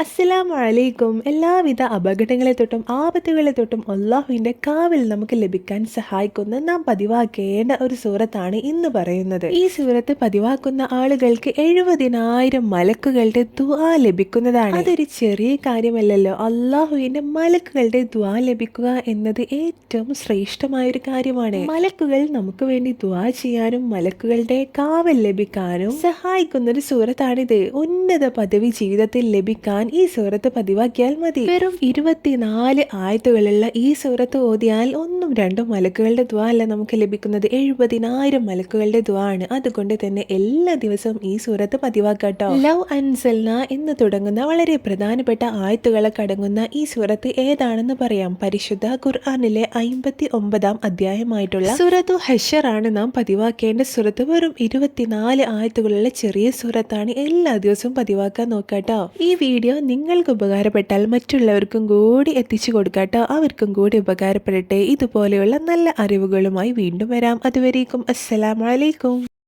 അസ്സലാമു വലൈക്കും എല്ലാവിധ അപകടങ്ങളെ തൊട്ടും ആപത്തുകളെ തൊട്ടും അള്ളാഹുവിന്റെ കാവിൽ നമുക്ക് ലഭിക്കാൻ സഹായിക്കുന്ന നാം പതിവാക്കേണ്ട ഒരു സൂറത്താണ് ഇന്ന് പറയുന്നത്. ഈ സൂറത്ത് പതിവാക്കുന്ന ആളുകൾക്ക് എഴുപതിനായിരം മലക്കുകളുടെ ദുആ ലഭിക്കുന്നതാണ്. അതൊരു ചെറിയ കാര്യമല്ലല്ലോ. അള്ളാഹുവിന്റെ മലക്കുകളുടെ ദുആ ലഭിക്കുക എന്നത് ഏറ്റവും ശ്രേഷ്ഠമായ ഒരു കാര്യമാണ്. മലക്കുകൾ നമുക്ക് വേണ്ടി ദുആ ചെയ്യാനും മലക്കുകളുടെ കാവൽ ലഭിക്കാനും സഹായിക്കുന്ന ഒരു സൂറത്താണിത്. ഉന്നത പദവി ജീവിതത്തിൽ ലഭിക്കാൻ ഈ സൂറത്ത് പതിവാക്കിയാൽ മതി. വെറും ഇരുപത്തിനാല് ആയത്തുകളുള്ള ഈ സൂറത്ത് ഓതിയാൽ ഒന്നും രണ്ടും മലക്കുകളുടെ ദ്വാ അല്ല നമുക്ക് ലഭിക്കുന്നത്. എഴുപതിനായിരം മലക്കുകളുടെ ദ്വാ ആണ് അതുകൊണ്ട് തന്നെ എല്ലാ ദിവസവും ഈ സൂറത്ത് പതിവാക്കാട്ടോ ലവ് അൻസൽന എന്ന് തുടങ്ങുന്ന വളരെ പ്രധാനപ്പെട്ട ആയത്തുകളെ കടങ്ങുന്ന ഈ സൂറത്ത് ഏതാണെന്ന് പറയാം. പരിശുദ്ധ ഖുർആാനിലെ അയിമ്പത്തി ഒമ്പതാം അധ്യായമായിട്ടുള്ള സൂറത്തു ഹഷർ ആണ് നാം പതിവാക്കേണ്ട സൂറത്ത്. വെറും ഇരുപത്തിനാല് ആയത്തുകളുള്ള ചെറിയ സൂറത്താണ് എല്ലാ ദിവസവും പതിവാക്കാൻ നോക്കാട്ടോ ഈ വീഡിയോ നിങ്ങൾക്ക് ഉപകാരപ്പെട്ടാൽ മറ്റുള്ളവർക്കും കൂടി എത്തിച്ചു കൊടുക്കാട്ടോ അവർക്കും കൂടി ഉപകാരപ്പെടട്ടെ. ഇതുപോലെയുള്ള നല്ല അറിവുകളുമായി വീണ്ടും വരാം. അതുവരേക്കും അസ്സലാമലൈക്കും